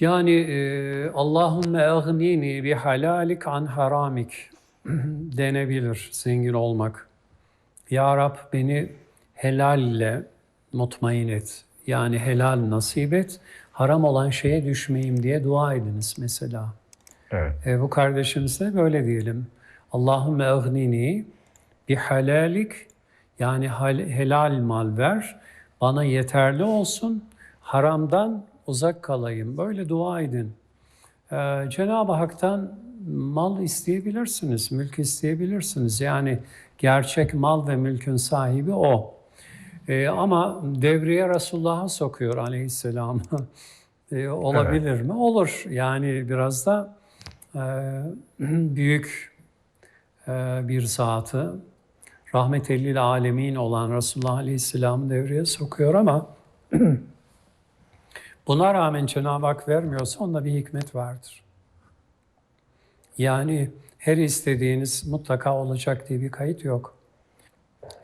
Yani e, Allahümme eğnini bi halalik an haramik denebilir zengin olmak. Ya Rab beni helalle mutmain et. Yani helal nasip et. Haram olan şeye düşmeyeyim diye dua ediniz mesela. Evet. E, bu kardeşimize böyle diyelim. Allahümme eğnini bi halalik yani hal- helal mal ver. Bana yeterli olsun. Haramdan uzak kalayım. Böyle dua edin. Ee, Cenab-ı Hak'tan mal isteyebilirsiniz, mülk isteyebilirsiniz. Yani gerçek mal ve mülkün sahibi o. Ee, ama devreye Resulullah'a sokuyor aleyhisselam. Ee, olabilir mi? Olur. Yani biraz da e, büyük e, bir zatı, rahmetellil alemin olan Resulullah Aleyhisselam'ı devreye sokuyor ama buna rağmen Cenab-ı Hak vermiyorsa onda bir hikmet vardır. Yani her istediğiniz mutlaka olacak diye bir kayıt yok.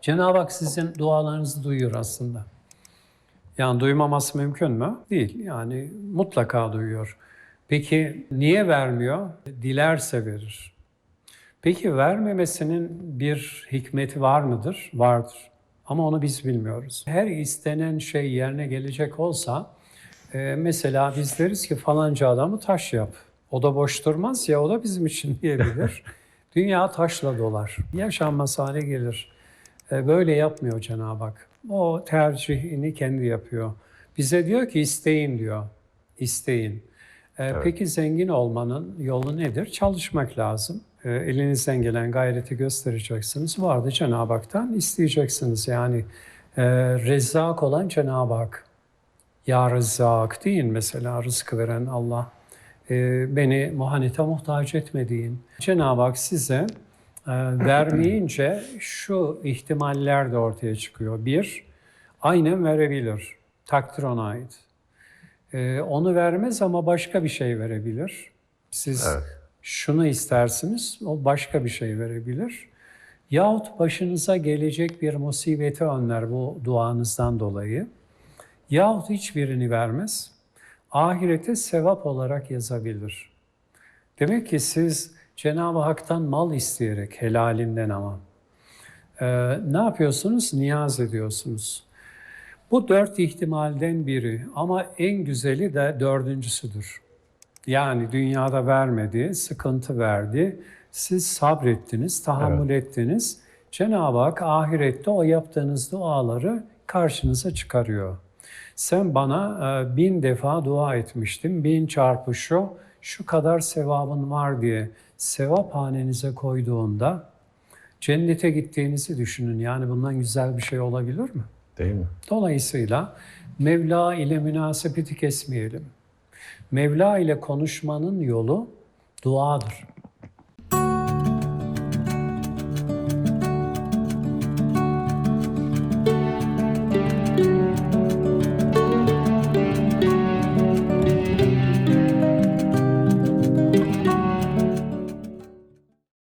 Cenab-ı Hak sizin dualarınızı duyuyor aslında. Yani duymaması mümkün mü? Değil. Yani mutlaka duyuyor. Peki niye vermiyor? Dilerse verir. Peki vermemesinin bir hikmeti var mıdır? Vardır. Ama onu biz bilmiyoruz. Her istenen şey yerine gelecek olsa, e, mesela biz deriz ki falanca adamı taş yap. O da boş durmaz ya, o da bizim için diyebilir. Dünya taşla dolar. Yaşanmaz hale gelir. E, Böyle yapmıyor Cenab-ı Hak. O tercihini kendi yapıyor. Bize diyor ki isteyin diyor. İsteyin. E, Peki zengin olmanın yolu nedir? Çalışmak lazım. E, Elinizden gelen gayreti göstereceksiniz. Bu arada Cenab-ı Hak'tan isteyeceksiniz. Yani e, rezzak olan Cenab-ı Hak. Ya Rezzak deyin mesela rızkı veren Allah. E, beni muhanete muhtaç etme deyin. Cenab-ı Hak size e, vermeyince şu ihtimaller de ortaya çıkıyor. Bir, aynen verebilir. Takdir ona ait. E, onu vermez ama başka bir şey verebilir. Siz Evet. şunu istersiniz, o başka bir şey verebilir. Yahut başınıza gelecek bir musibeti önler bu duanızdan dolayı. Yahut hiçbirini vermez. Ahirete sevap olarak yazabilir. Demek ki siz Cenab-ı Hak'tan mal isteyerek, helalinden ama e, ne yapıyorsunuz? Niyaz ediyorsunuz. Bu dört ihtimalden biri ama en güzeli de dördüncüsüdür. Yani dünyada vermedi, sıkıntı verdi. Siz sabrettiniz, tahammül ettiniz. Cenab-ı Hak ahirette o yaptığınız duaları karşınıza çıkarıyor. Sen bana e, bin defa dua etmiştin, bin çarpı şu, şu kadar sevabın var diye sevap hanenize koyduğunda cennete gittiğinizi düşünün. Yani bundan güzel bir şey olabilir mi? Değil mi? Dolayısıyla Mevla ile münasebeti kesmeyelim. Mevla ile konuşmanın yolu duadır.